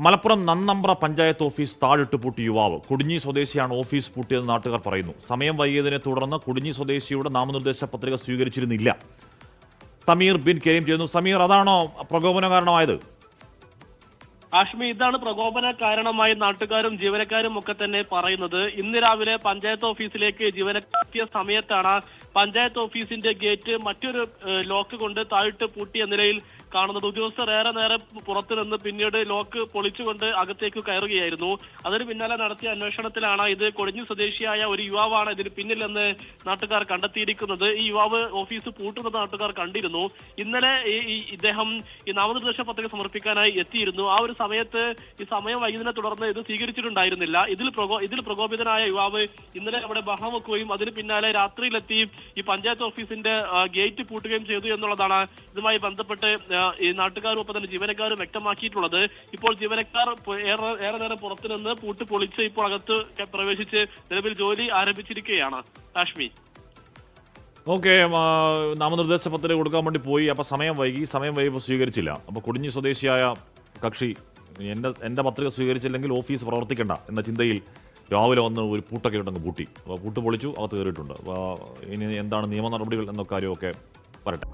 Malappuram Nannambra panchayat office താഴിട്ട് പൂട്ടി യുവാവ്. കുടിഞ്ഞി സ്വദേശിയാണ് ഓഫീസ് പൂട്ടിയതെന്ന് നാട്ടുകാർ പറയുന്നു. സമയം വൈകിയതിനെ തുടർന്ന് കുടിഞ്ഞി സ്വദേശിയുടെ നാമനിർദ്ദേശ പത്രിക സ്വീകരിച്ചിരുന്നില്ല. സമീർ ബിൻ കരീം ചെയ്യുന്നു. സമീർ അതാണോ പ്രകോപന കാരണമായത്? കാശ്മീർ ഇതാണ് പ്രകോപന കാരണമായി നാട്ടുകാരും ജീവനക്കാരും ഒക്കെ തന്നെ പറയുന്നത്. ഇന്ന് രാവിലെ പഞ്ചായത്ത് ഓഫീസിലേക്ക് ജീവനക്കാരെത്തിയ സമയത്താണ് പഞ്ചായത്ത് ഓഫീസിന്റെ ഗേറ്റ് മറ്റൊരു ലോക്ക് കൊണ്ട് താഴിട്ട് പൂട്ടിയ നിലയിൽ കാണുന്നത്. ഉദ്യോഗസ്ഥർ ഏറെ നേരം പുറത്തു നിന്ന് പിന്നീട് ലോക്ക് പൊളിച്ചുകൊണ്ട് അകത്തേക്ക് കയറുകയായിരുന്നു. അതിന് പിന്നാലെ നടത്തിയ അന്വേഷണത്തിലാണ് ഇത് കൊടിഞ്ഞു സ്വദേശിയായ ഒരു യുവാവാണ് ഇതിന് പിന്നിലെന്ന് നാട്ടുകാർ കണ്ടെത്തിയിരിക്കുന്നത്. ഈ യുവാവ് ഓഫീസ് പൂട്ടുന്നത് നാട്ടുകാർ കണ്ടിരുന്നു. ഇന്നലെ ഇദ്ദേഹം ഈ നാമനിർദ്ദേശ പത്രിക സമർപ്പിക്കാനായി എത്തിയിരുന്നു. ആ ഒരു സമയത്ത് ഈ സമയം വൈകുന്നതിനെ തുടർന്ന് ഇത് സ്വീകരിച്ചിട്ടുണ്ടായിരുന്നില്ല. ഇതിൽ പ്രകോ ഇതിൽ പ്രകോപിതനായ യുവാവ് ഇന്നലെ അവിടെ ബഹളം വെക്കുകയും അതിന് പിന്നാലെ രാത്രിയിലെത്തി ഈ പഞ്ചായത്ത് ഓഫീസിന്റെ ഗേറ്റ് പൂട്ടുകയും ചെയ്തു എന്നുള്ളതാണ് ഇതുമായി ബന്ധപ്പെട്ട് ഈ നാട്ടുകാരും ഒപ്പം തന്നെ ജീവനക്കാരും വ്യക്തമാക്കിയിട്ടുള്ളത്. ഇപ്പോൾ ജീവനക്കാർ ഏറെ നേരം പുറത്തുനിന്ന് പൂട്ട് പൊളിച്ച് ഇപ്പോൾ അകത്ത് പ്രവേശിച്ച് നിലവിൽ ജോലി ആരംഭിച്ചിരിക്കുകയാണ്. കാശ്മീർ ഓക്കെ നാമനിർദ്ദേശ പത്രിക കൊടുക്കാൻ വേണ്ടി പോയി. അപ്പോൾ സമയം വൈകി. സമയം വൈകി സ്വീകരിച്ചില്ല. അപ്പോൾ കുടിഞ്ഞി സ്വദേശിയായ കക്ഷി എന്റെ എന്റെ പത്രിക സ്വീകരിച്ചില്ലെങ്കിൽ ഓഫീസ് പ്രവർത്തിക്കണ്ട എന്ന ചിന്തയിൽ രാവിലെ വന്ന് ഒരു പൂട്ടൊക്കെ ഇട്ടങ്ങ് പൂട്ടി. അപ്പോൾ പൂട്ട് പൊളിച്ചു അകത്ത് കയറിയിട്ടുണ്ട്. അപ്പോൾ ഇനി എന്താണ് നിയമ നടപടികൾ എന്ന കാര്യമൊക്കെ